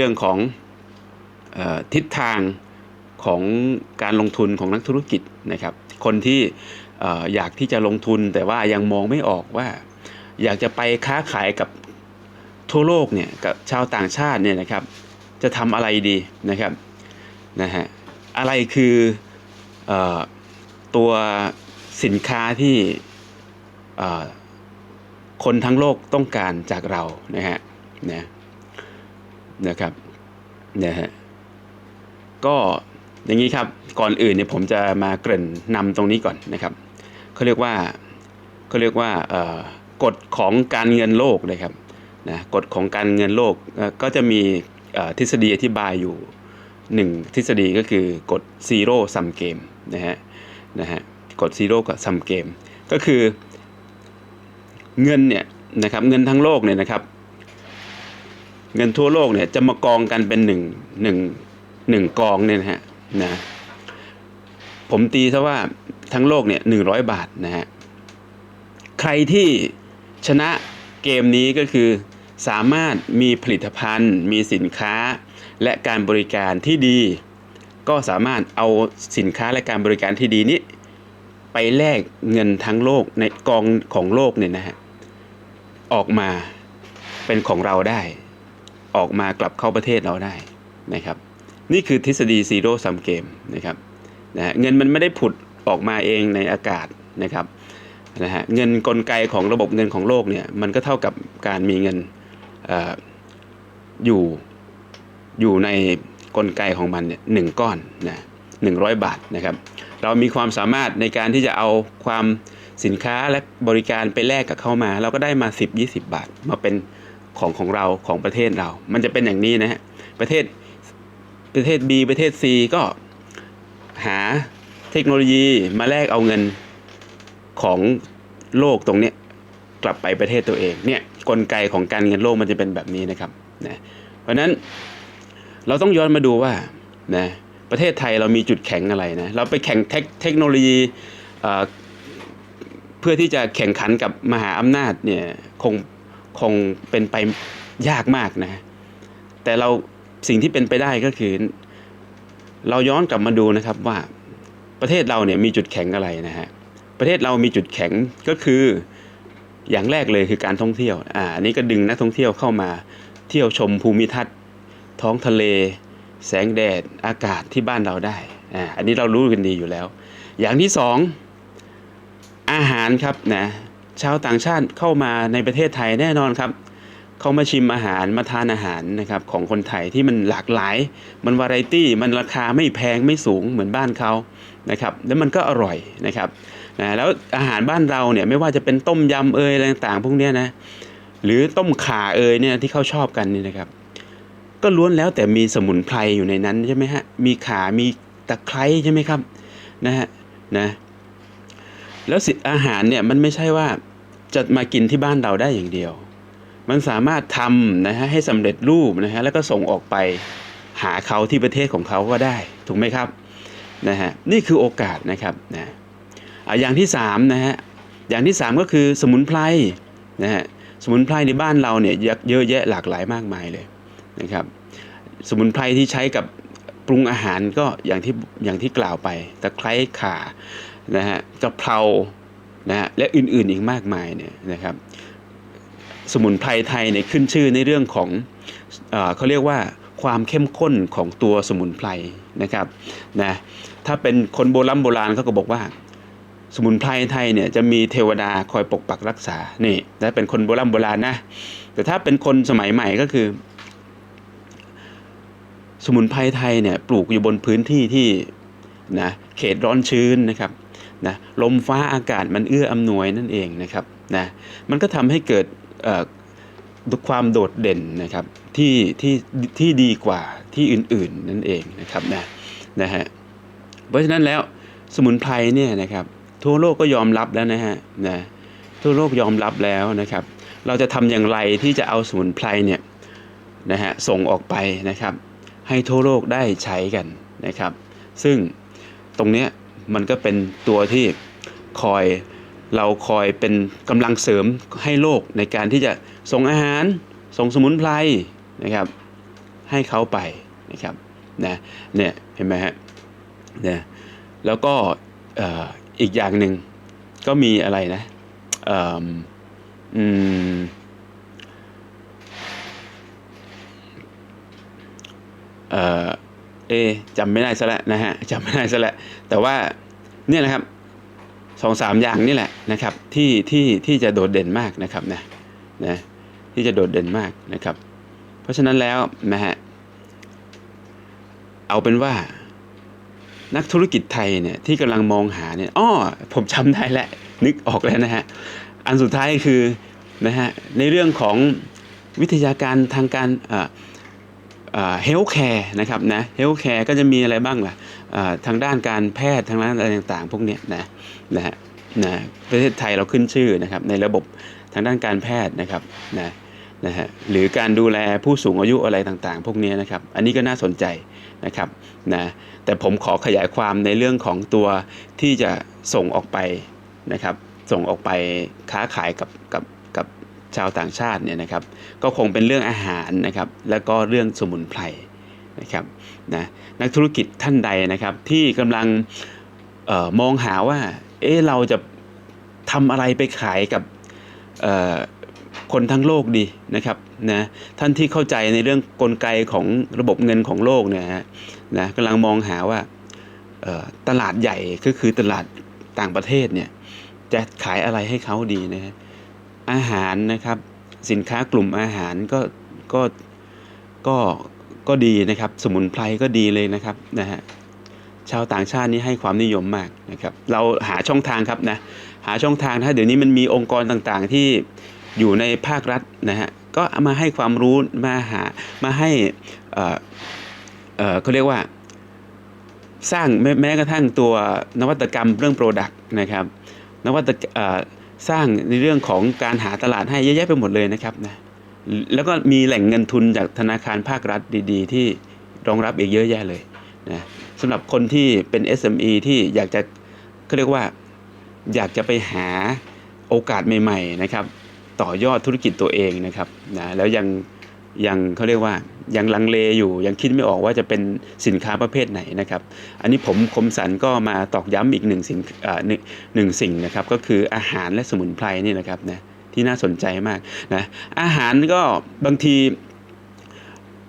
เรื่องของออทิศทางของการลงทุนของนักธุรกิจนะครับ คนที่ออยากที่จะลงทุนแต่ว่ายังมองไม่ออกว่า อยากจะไปค้าขายกับทั่วโลกเนี่ยกับชาวต่างชาติเนี่ยนะครับ จะทำอะไรดีนะครับนะฮะอะไรคืออตัวสินค้าที่คนทั้งโลกต้องการจากเรานะฮะนะ นะครับนะฮะก็อย่างนี้ครับก่อนอื่นเนี่ยผมจะมาเกริ่นนำตรงนี้ก่อนนะครับเขาเรียกว่าเขาเรียกว่ากฎของการเงินโลกนะครับนะกฎของการเงินโลกก็จะมีทฤษฎีอธิบายอยู่หนึ่งทฤษฎีก็คือกฎ zero sum game นะฮะนะฮะกฎ zero กับ sum game ก็คือเงินเนี่ยนะครับเงินทั้งโลกเนี่ยนะครับ เงินทั่วโลกเนี่ยจะมากองกันเป็นหนึ่งหนึ่งหนึ่งกองเนี่ยนะฮะนะผมตีซะว่าทั้งโลกเนี่ยหนึ่งร้อยบาทนะฮะใครที่ชนะเกมนี้ก็คือสามารถมีผลิตภัณฑ์ มีสินค้าและการบริการที่ดี ก็สามารถเอาสินค้าและการบริการที่ดีนี้ ไปแลกเงินทั้งโลกในกองของโลกเนี่ยนะฮะออกมาเป็นของเราได้ ออกมากลับเข้าประเทศเราได้นะครับ นี่คือทฤษฎีซีโร่ซัมเกมนะครับนะฮะเงินมันไม่ได้ผุดออกมาเองในอากาศนะครับนะฮะเงินกลไกของระบบเงินของโลกเนี่ยมันก็เท่ากับการมีเงินออยู่อยู่ในกลไกของมันเนี่ยหนึ่งก้อนนะหนึ่งร้อยบาทนะครับ เรามีความสามารถในการที่จะเอาความสินค้าและบริการไปแลกกับเข้ามา เราก็ได้มา 10 20 บาท มาเป็น ของของเราของประเทศเรา มันจะเป็นอย่างนี้นะฮะประเทศประเทศ B ประเทศ C ก็หาเทคโนโลยีมาแลกเอาเงินของโลกตรงเนี้ยกลับไปประเทศตัวเองเนี่ยกลไกของการเงินโลกมันจะเป็นแบบนี้นะครับนะเพราะนั้นเราต้องย้อนมาดูว่านะประเทศไทยเรามีจุดแข็งอะไรนะเราไปแข่งเทคเทคโนโลยีเอ่อเพื่อที่จะแข่งขันกับมหาอำนาจเนี่ยคง คงเป็นไปยากมากนะ แต่เราสิ่งที่เป็นไปได้ก็คือ เราย้อนกลับมาดูนะครับว่าประเทศเราเนี่ยมีจุดแข็งอะไรนะฮะประเทศเรามีจุดแข็งก็คืออย่างแรกเลยคือการท่องเที่ยวอ่าอันนี้ก็ดึงนักท่องเที่ยวเข้ามาเที่ยวชมภูมิทัศน์ ท้องทะเล แสงแดดอากาศที่บ้านเราได้อ่าอันนี้เรารู้กันดีอยู่แล้ว อย่างที่สองอาหารครับนะ ชาวต่างชาติเข้ามาในประเทศไทยแน่นอนครับเขามาชิมอาหารมาทานอาหารนะครับของคนไทยที่มันหลากหลาย มันวาไรตี้มันราคาไม่แพงไม่สูงเหมือนบ้านเขานะครับแล้วมันก็อร่อยนะครับนะแล้วอาหารบ้านเราเนี่ยไม่ว่าจะเป็นต้มยำเอยอะไรต่างๆ พวกเนี้ยนะหรือต้มข่าเอยเนี่ยที่เขาชอบกันนี่นะครับ ก็ล้วนแล้วแต่มีสมุนไพรอยู่ในนั้นใช่ไหมฮะมีข่ามีตะไคร้ใช่ไหมครับนะฮะนะแล้วสิอาหารเนี่ยมันไม่ใช่ว่า จะมากินที่บ้านเราได้อย่างเดียว มันสามารถทำนะฮะให้สำเร็จรูปนะฮะแล้วก็ส่งออกไปหาเขาที่ประเทศของเขาก็ได้ ถูกไหมครับนะฮะนี่คือโอกาสนะครับนะอะอย่างที่สามนะฮะอย่างที่สามก็คือสมุนไพรนะฮะสมุนไพรในบ้านเราเนี่ยเยอะแยะหลากหลายมากมายเลยนะครับสมุนไพรที่ใช้กับปรุงอาหารก็อย่างที่อย่างที่กล่าวไปตะไคร้ข่านะฮะกะเพรา นะฮะและอื่นๆอีกมากมายเนี่ยนะครับ สมุนไพรไทยเนี่ยขึ้นชื่อในเรื่องของเอเขาเรียกว่าความเข้มข้นของตัวสมุนไพรนะครับนะถ้าเป็นคนโบราณโบราณเขาก็บอกว่า สมุนไพรไทยเนี่ยจะมีเทวดาคอยปกปักรักษานี่ถ้าเป็นคนโบราณโบราณนะแต่ถ้าเป็นคนสมัยใหม่ก็คือ สมุนไพรไทยเนี่ยปลูกอยู่บนพื้นที่ที่นะเขตร้อนชื้นนะครับ นะลมฟ้าอากาศมันเอื้ออำนวยนั่นเองนะครับนะมันก็ทำให้เกิดความโดดเด่นนะครับที่ที่ที่ดีกว่าที่อื่น ๆ นั่นเองนะครับนะนะฮะเพราะฉะนั้นแล้วสมุนไพรเนี่ยนะครับทั่วโลกก็ยอมรับแล้วนะฮะนะทั่วโลกยอมรับแล้วนะครับ เราจะทำอย่างไรที่จะเอาสมุนไพรเนี่ยนะฮะส่งออกไปนะครับ ให้ทั่วโลกได้ใช้กันนะครับ ซึ่งตรงเนี้ย มันก็เป็นตัวที่คอยเราคอยเป็นกำลังเสริมให้โลกในการที่จะส่งอาหารส่งสมุนไพรนะครับ ให้เขาไปนะครับนะเนี่ยเห็นไหมฮะเนี่ยแล้วก็อีกอย่างหนึ่งก็มีอะไรนะเอิ่มอืมเอ่อ เอจำไม่ได้ซะแล้วนะฮะจำไม่ได้ซะแล้วแต่ว่าเนี่ยนะครับสองสามอย่างนี่แหละนะครับที่ที่ที่จะโดดเด่นมากนะครับนะนะที่จะโดดเด่นมากนะครับ เพราะฉะนั้นแล้วนะฮะเอาเป็นว่านักธุรกิจไทยเนี่ยที่กำลังมองหาเนี่ยอ้อผมจำได้แล้วนึกออกแล้วนะฮะอันสุดท้ายคือนะฮะในเรื่องของวิทยาการทางการอ่า เฮลท์แคร์นะครับนะเฮลท์แคร์ก็จะมีอะไรบ้างล่ะทางด้านการแพทย์ทางด้านอะไรต่างๆ พวกเนี้ยนะนะฮะนะประเทศไทยเราขึ้นชื่อนะครับในระบบทางด้านการแพทย์นะครับนะนะฮะหรือการดูแลผู้สูงอายุอะไรต่างๆ พวกเนี้ยนะครับอันนี้ก็น่าสนใจนะครับนะแต่ผมขอขยายความในเรื่องของตัวที่จะส่งออกไปนะครับส่งออกไปค้าขายกับกับกับ ชาวต่างชาติเนี่ยนะครับ ก็คงเป็นเรื่องอาหารนะครับ แล้วก็เรื่องสมุนไพรนะครับนะนักธุรกิจท่านใดนะครับ ที่กำลังออมองหาว่าเอ๊ะเราจะทำอะไรไปขายกับคนทั้งโลกดีนะครับนะท่านที่เข้าใจในเรื่องกลไกของระบบเงินของโลกเนี่ยฮะนะกำลังมองหาว่าตลาดใหญ่ก็คือตลาดต่างประเทศเนี่ยจะขายอะไรให้เขาดีนะฮะ อาหารนะครับ สินค้ากลุ่มอาหารก็ก็ก็ก็ดีนะครับ สมุนไพรก็ดีเลยนะครับนะฮะชาวต่างชาตินี่ให้ความนิยมมากนะครับ เราหาช่องทางครับนะหาช่องทางถ้าเดี๋ยวนี้มันมีองค์กรต่างๆที่อยู่ในภาครัฐนะฮะก็ามาให้ความรู้มาหามาให้เอ่อเออเขาเรียกว่าสร้างแม้แม้กระทั่งตัวนวัตกรรมเรื่องโปรดักต์นะครับนวัตกเออ สร้างในเรื่องของการหาตลาดให้เยอะแยะไปหมดเลยนะครับนะแล้วก็มีแหล่งเงินทุนจากธนาคารภาครัฐดี ๆ ที่รองรับอีกเยอะแยะเลยนะสำหรับคนที่เป็น SME ที่อยากจะเขาเรียกว่าอยากจะไปหาโอกาสใหม่ ๆ นะครับ ต่อยอดธุรกิจตัวเองนะครับนะแล้วยัง ยังเขาเรียกว่ายังลังเลอยู่ยังคิดไม่ออกว่าจะเป็นสินค้าประเภทไหนนะครับ อันนี้ผมคมสันก็มาตอกย้ำอีกหนึ่งสิ่งอ่าหนึ่งหนึ่งสิ่งนะครับ ก็คืออาหารและสมุนไพรนี่นะครับนะที่น่าสนใจมากนะอาหารก็บางที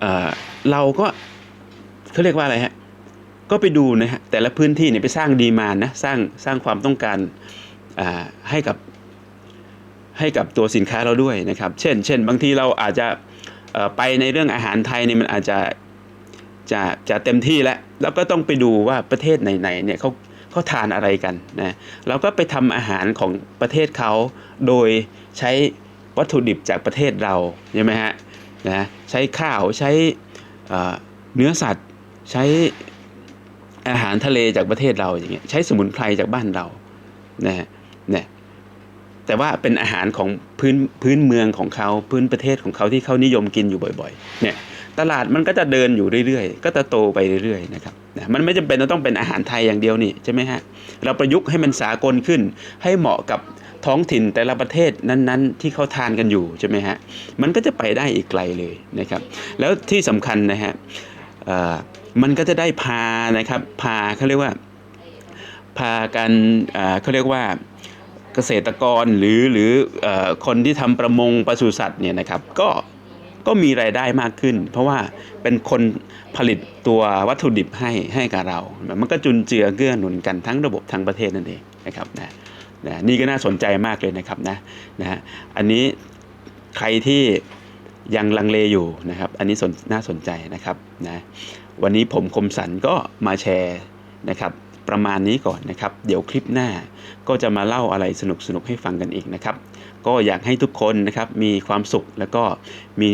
เออเราก็เขาเรียกว่าอะไรฮะก็ไปดูนะฮะแต่ละพื้นที่เนี่ยไปสร้างดีมานนะสร้างสร้างความต้องการอ่าให้กับให้กับตัวสินค้าเราด้วยนะครับ เช่น เช่น บางทีเราอาจจะ ไปในเรื่องอาหารไทยเนี่ยมันอาจจะจะจะเต็มที่แล้ว แล้วก็ต้องไปดูว่าประเทศไหนๆเนี่ยเขาเขาทานอะไรกันนะเราก็ไปทำอาหารของประเทศเขาโดยใช้วัตถุดิบจากประเทศเราใช่ไหมฮะนะใช้ข้าวใช้เอ่อเนื้อสัตว์ใช้อาหารทะเลจากประเทศเราอย่างเงี้ยใช้สมุนไพรจากบ้านเรานะฮะเนี่ย แต่ว่าเป็นอาหารของพื้นพื้นเมืองของเขาพื้นประเทศของเขาที่เขานิยมกินอยู่บ่อยๆเนี่ยตลาดมันก็จะเดินอยู่เรื่อยๆ ก็จะโตไปเรื่อยๆนะครับนะมันไม่จำเป็นต้องเป็นอาหารไทยอย่างเดียวนี่ใช่ไหมฮะเราประยุกต์ให้มันสากลขึ้น ให้เหมาะกับท้องถิ่นแต่ละประเทศนั้นๆ ที่เขาทานกันอยู่ใช่ไหมฮะมันก็จะไปได้อีกไกลเลยนะครับ แล้วที่สำคัญนะฮะมันก็จะได้พานะครับพาเขาเรียกว่าพากันเอ่อเขาเรียกว่า เกษตรกรหรือหรืออคนที่ทำประมงปศุสัตว์เนี่ยนะครับก็ก็มีรายได้มากขึ้น เพราะว่าเป็นคนผลิตตัววัตถุดิบให้ให้กับเรา มันก็จุนเจือเกื้อหนุนกันทั้งระบบทั้งประเทศนั่นเองนะครับนะนะนี่ก็น่าสนใจมากเลยนะครับนะนะฮะอันนี้ใครที่ยังลังเลอยู่นะครับ อันนี้สนน่าสนใจนะครับนะวันนี้ผมคมสันก็มาแชร์นะครับ ประมาณนี้ก่อนนะครับ เดี๋ยวคลิปหน้าก็จะมาเล่าอะไรสนุกๆให้ฟังกันอีกนะครับ ก็อยากให้ทุกคนนะครับมีความสุขแล้วก็มี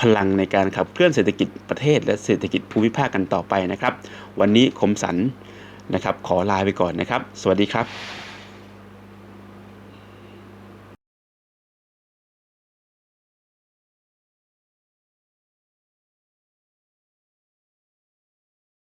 พลังในการขับเคลื่อนเศรษฐกิจประเทศ และเศรษฐกิจภูมิภาคกันต่อไปนะครับ วันนี้คมสันนะครับ ขอลาไปก่อนนะครับ สวัสดีครับ